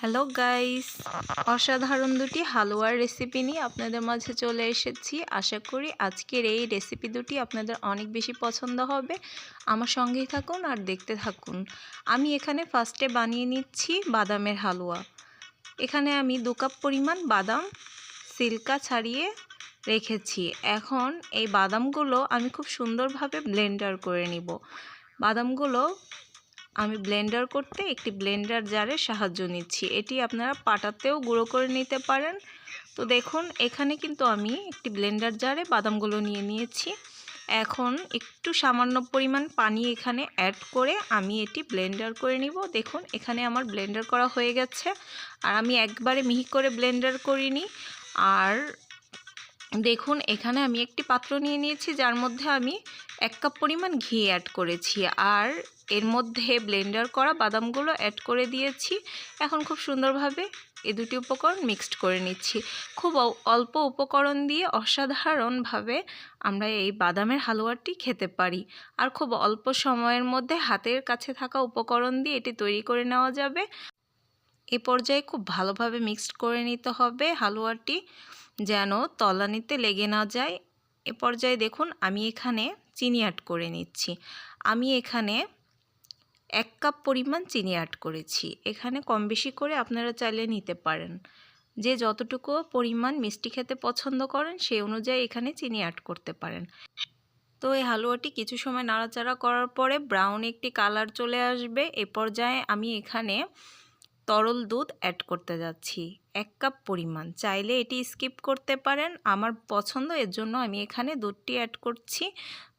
Hello guys অসাধারণ দুটি হালুয়ার রেসিপি নিয়ে আপনাদের মাঝে চলে এসেছি। আশা করি আজকের এই রেসিপি দুটি আপনাদের অনেক বেশি পছন্দ হবে। আমার সঙ্গেই থাকুন আর দেখতে থাকুন। আমি এখানে ফার্স্টে বানিয়ে নিচ্ছি বাদামের হালুয়া। এখানে আমি দু কাপ পরিমাণ বাদাম সিল্কা ছাড়িয়ে রেখেছি। এখন এই বাদামগুলো আমি খুব সুন্দরভাবে ব্লেন্ডার করে নিব। বাদামগুলো আমি ব্লেন্ডার করতে একটি ব্লেন্ডার জারের সাহায্য নিচ্ছি। এটি আপনারা পাটাতেও গুঁড়ো করে নিতে পারেন। তো দেখুন, এখানে কিন্তু আমি একটি ব্লেন্ডার জারে বাদামগুলো নিয়ে নিয়েছি। এখন একটু সামান্য পরিমাণ পানি এখানে অ্যাড করে আমি এটি ব্লেন্ডার করে নিব। দেখুন, এখানে আমার ব্লেন্ডার করা হয়ে গেছে। আর আমি একবারে মিহি করে ব্লেন্ডার করিনি। আর দেখুন, এখানে আমি একটি পাত্র নিয়ে নিয়েছি, যার মধ্যে আমি এক কাপ পরিমাণ ঘি অ্যাড করেছি। আর এর মধ্যে ব্লেন্ডার করা বাদামগুলো অ্যাড করে দিয়েছি। এখন খুব সুন্দরভাবে এ দুটি উপকরণ মিক্সড করে নিচ্ছি। খুব অল্প উপকরণ দিয়ে অসাধারণভাবে আমরা এই বাদামের হালুয়াটি খেতে পারি। আর খুব অল্প সময়ের মধ্যে হাতের কাছে থাকা উপকরণ দিয়ে এটি তৈরি করে নেওয়া যাবে। এ পর্যায়ে খুব ভালোভাবে মিক্সড করে নিতে হবে হালুয়াটি যেন তলানিতে লেগে না যায়। এ পর্যায়ে দেখুন আমি এখানে চিনি অ্যাড করে নিচ্ছি। আমি এখানে এক কাপ পরিমাণ চিনি অ্যাড করেছি। এখানে কম বেশি করে আপনারা চাইলে নিতে পারেন। যে যতটুকু পরিমাণ মিষ্টি খেতে পছন্দ করেন সেই অনুযায়ী এখানে চিনি অ্যাড করতে পারেন। তো এই হালুয়াটি কিছু সময় নাড়াচাড়া করার পরে ব্রাউন একটি কালার চলে আসবে। এ পর্যায়ে আমি এখানে তরল দুধ অ্যাড করতে যাচ্ছি। এক কাপ পরিমাণ। চাইলে এটি স্কিপ করতে পারেন। আমার পছন্দ, এর জন্য আমি এখানে দুধটি অ্যাড করছি।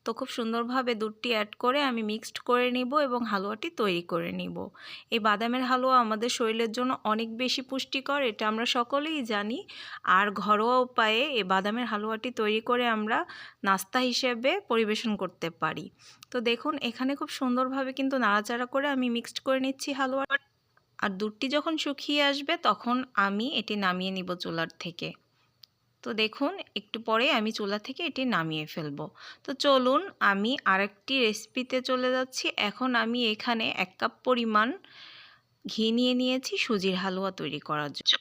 তো খুব সুন্দরভাবে দুধটি অ্যাড করে আমি মিক্সড করে নিব এবং হালুয়াটি তৈরি করে নিব। এই বাদামের হালুয়া আমাদের শরীরের জন্য অনেক বেশি পুষ্টিকর, এটা আমরা সকলেই জানি। আর ঘরোয়া উপায়ে এই বাদামের হালুয়াটি তৈরি করে আমরা নাস্তা হিসেবে পরিবেশন করতে পারি। তো দেখুন, এখানে খুব সুন্দরভাবে কিন্তু নাড়াচাড়া করে আমি মিক্সড করে নিচ্ছি হালুয়া আর দুধটি যখন শুকিয়ে আসবে, তখন আমি এটি নামিয়ে নিব চুলার থেকে। তো দেখুন, একটু পরে আমি চুলা থেকে এটি নামিয়ে ফেলব। তো চলুন, আমি আরেকটি রেসিপিতে চলে যাচ্ছি। এখন আমি এখানে এক কাপ পরিমাণ ঘি নিয়ে নিয়েছি সুজির হালুয়া তৈরি করার জন্য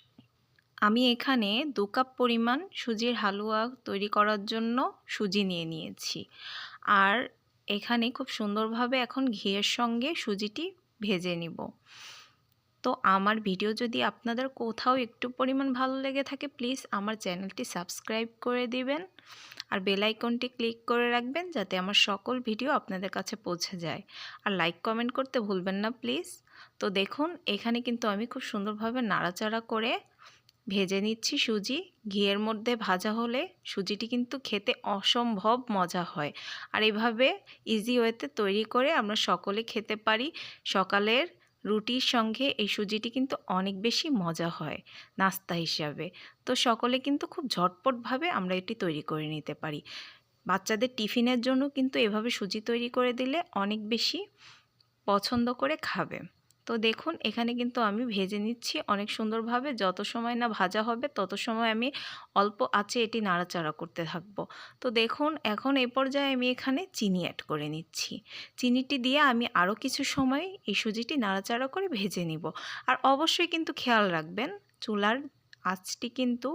আমি এখানে দু কাপ পরিমাণ সুজির হালুয়া তৈরি করার জন্য সুজি নিয়ে নিয়েছি। আর এখানে খুব সুন্দরভাবে এখন ঘিয়ের সঙ্গে সুজিটি ভেজে নিব। তো আমার ভিডিও যদি আপনাদের কোথাও একটু পরিমাণ ভালো লেগে থাকে প্লিজ আমার চ্যানেলটি সাবস্ক্রাইব করে দিবেন। আর বেল আইকনটি ক্লিক করে রাখবেন যাতে আমার সকল ভিডিও আপনাদের কাছে পৌঁছে যায়। আর লাইক কমেন্ট করতে ভুলবেন না প্লিজ তো দেখুন, এখানে কিন্তু আমি খুব সুন্দরভাবে নাড়াচাড়া করে ভেজে নিচ্ছি সুজি। ঘিয়ের মধ্যে ভাজা হলে সুজিটি কিন্তু খেতে অসম্ভব মজা হয়। আর এভাবে ইজি ওয়েতে তৈরি করে আমরা সকলে খেতে পারি। সকালের রুটির সঙ্গে এই সুজিটি কিন্তু অনেক বেশি মজা হয় নাস্তা হিসাবে। তো সকলে কিন্তু খুব ঝটপটভাবে আমরা এটি তৈরি করে নিতে পারি। বাচ্চাদের টিফিনের জন্য কিন্তু এভাবে সুজি তৈরি করে দিলে অনেক বেশি পছন্দ করে খাবে। তো দেখুন, এখানে কিন্তু আমি ভেজে নিচ্ছি অনেক সুন্দরভাবে। যত সময় না ভাজা হবে, তত সময় আমি অল্প আছে এটি নাড়াচাড়া করতে থাকব। তো দেখুন, এখন এ পর্যায়ে আমি এখানে চিনি অ্যাড করে নিচ্ছি। চিনিটি দিয়ে আমি আরও কিছু সময় এই সুজিটি নাড়াচাড়া করে ভেজে নিব। আর অবশ্যই কিন্তু খেয়াল রাখবেন, চুলার আঁচটি কিন্তু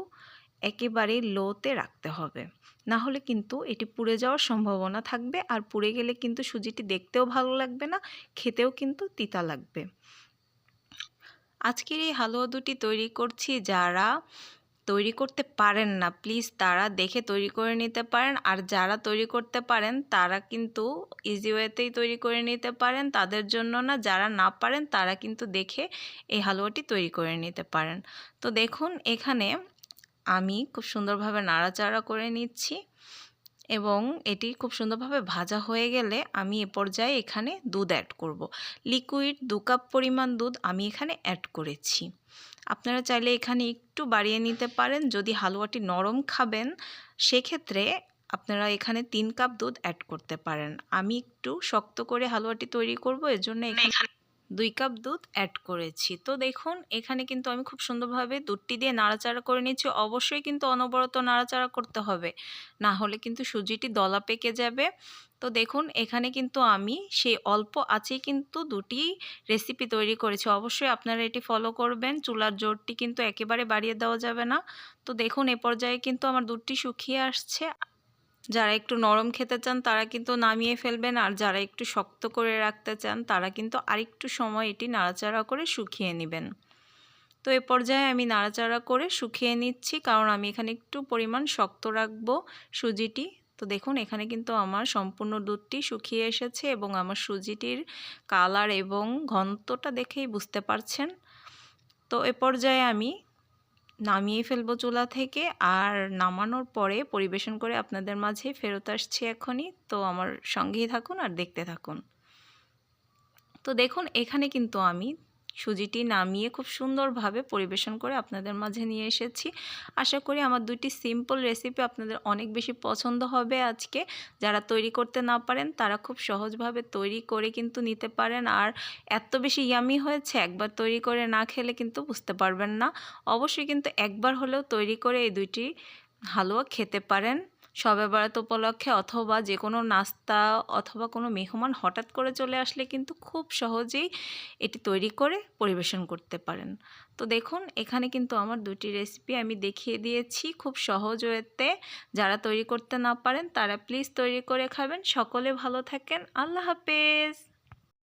একেবারে লোতে রাখতে হবে। না হলে কিন্তু এটি পুড়ে যাওয়ার সম্ভাবনা থাকবে আর পুড়ে গেলে কিন্তু সুজিটি দেখতেও ভালো লাগবে না, খেতেও কিন্তু তিতা লাগবে। আজকের এই হালুয়া দুটি তৈরি করছি যারা তৈরি করতে পারেন না, প্লিজ তারা দেখে তৈরি করে নিতে পারেন আর যারা তৈরি করতে পারেন তারা কিন্তু ইজি ওয়েতেই তৈরি করে নিতে পারেন, তাদের জন্য না, যারা না পারেন তারা কিন্তু দেখে এই হালুয়াটি তৈরি করে নিতে পারেন। তো দেখুন এখানে আমি খুব সুন্দরভাবে নাড়াচাড়া করে নিচ্ছি এবং এটি খুব সুন্দরভাবে ভাজা হয়ে গেলে আমি এ পর্যায়ে এখানে দুধ অ্যাড করব। লিকুইড দু কাপ পরিমাণ দুধ আমি এখানে অ্যাড করেছি। আপনারা চাইলে এখানে একটু বাড়িয়ে নিতে পারেন। যদি হালুয়াটি নরম খাবেন, সেক্ষেত্রে আপনারা এখানে তিন কাপ দুধ অ্যাড করতে পারেন। আমি একটু শক্ত করে হালুয়াটি তৈরি করব এর জন্য এখানে দুই কাপ দুধ অ্যাড করেছি। তো দেখুন, এখানে কিন্তু আমি খুব সুন্দরভাবে দুধটি দিয়ে নাড়াচাড়া করে নিচ্ছি অবশ্যই কিন্তু অনবরত নাড়াচাড়া করতে হবে। না হলে কিন্তু সুজিটি দলা পেকে যাবে। তো দেখুন, এখানে কিন্তু আমি সেই অল্প আছেই কিন্তু দুটি রেসিপি তৈরি করেছি। অবশ্যই আপনারা এটি ফলো করবেন। চুলার জোরটি কিন্তু একেবারে বাড়িয়ে দেওয়া যাবে না। তো দেখুন, এ পর্যায়ে কিন্তু আমার দুধটি শুকিয়ে আসছে। যারা একটু নরম খেতে চান, তারা কিন্তু নামিয়ে ফেলবেন। আর যারা একটু শক্ত করে রাখতে চান, তারা কিন্তু আরেকটু সময় এটি নাড়াচাড়া করে শুকিয়ে নেবেন। তো এ পর্যায়ে আমি নাড়াচাড়া করে শুকিয়ে নিচ্ছি, কারণ আমি এখানে একটু পরিমাণ শক্ত রাখব সুজিটি। তো দেখুন, এখানে কিন্তু আমার সম্পূর্ণ দুধটি শুকিয়ে এসেছে এবং আমার সুজিটির কালার এবং ঘনত্বটা দেখেই বুঝতে পারছেন। তো এ পর্যায়ে আমি নামিয়ে ফেলব চুলা থেকে। আর নামানোর পরে পরিবেশন করে আপনাদের মাঝে ফেরত আসছি এখনই। তো আমার সঙ্গেই থাকুন আর দেখতে থাকুন। তো দেখুন, এখানে কিন্তু আমি সুজিটি নামিয়ে খুব সুন্দরভাবে পরিবেশন করে আপনাদের মাঝে নিয়ে এসেছি। আশা করি আমার দুটি সিম্পল রেসিপি আপনাদের অনেক বেশি পছন্দ হবে আজকে। যারা তৈরি করতে না পারেন, তারা খুব সহজভাবে তৈরি করে কিন্তু নিতে পারেন। আর এত বেশি ইয়ামি হয়েছে, একবার তৈরি করে না খেলে কিন্তু বুঝতে পারবেন না। অবশ্যই কিন্তু একবার হলেও তৈরি করে এই দুইটি হালুয়া খেতে পারেন। সবে বেড়াতে উপলক্ষে অথবা যে কোনো নাস্তা অথবা কোনো মেহমান হঠাৎ করে চলে আসলে কিন্তু খুব সহজেই এটি তৈরি করে পরিবেশন করতে পারেন। তো দেখুন, এখানে কিন্তু আমার দুটি রেসিপি আমি দেখিয়ে দিয়েছি খুব সহজ ওয়েতে। যারা তৈরি করতে না পারেন, তারা প্লিজ তৈরি করে খাবেন। সকলে ভালো থাকেন। আল্লাহ হাফেজ!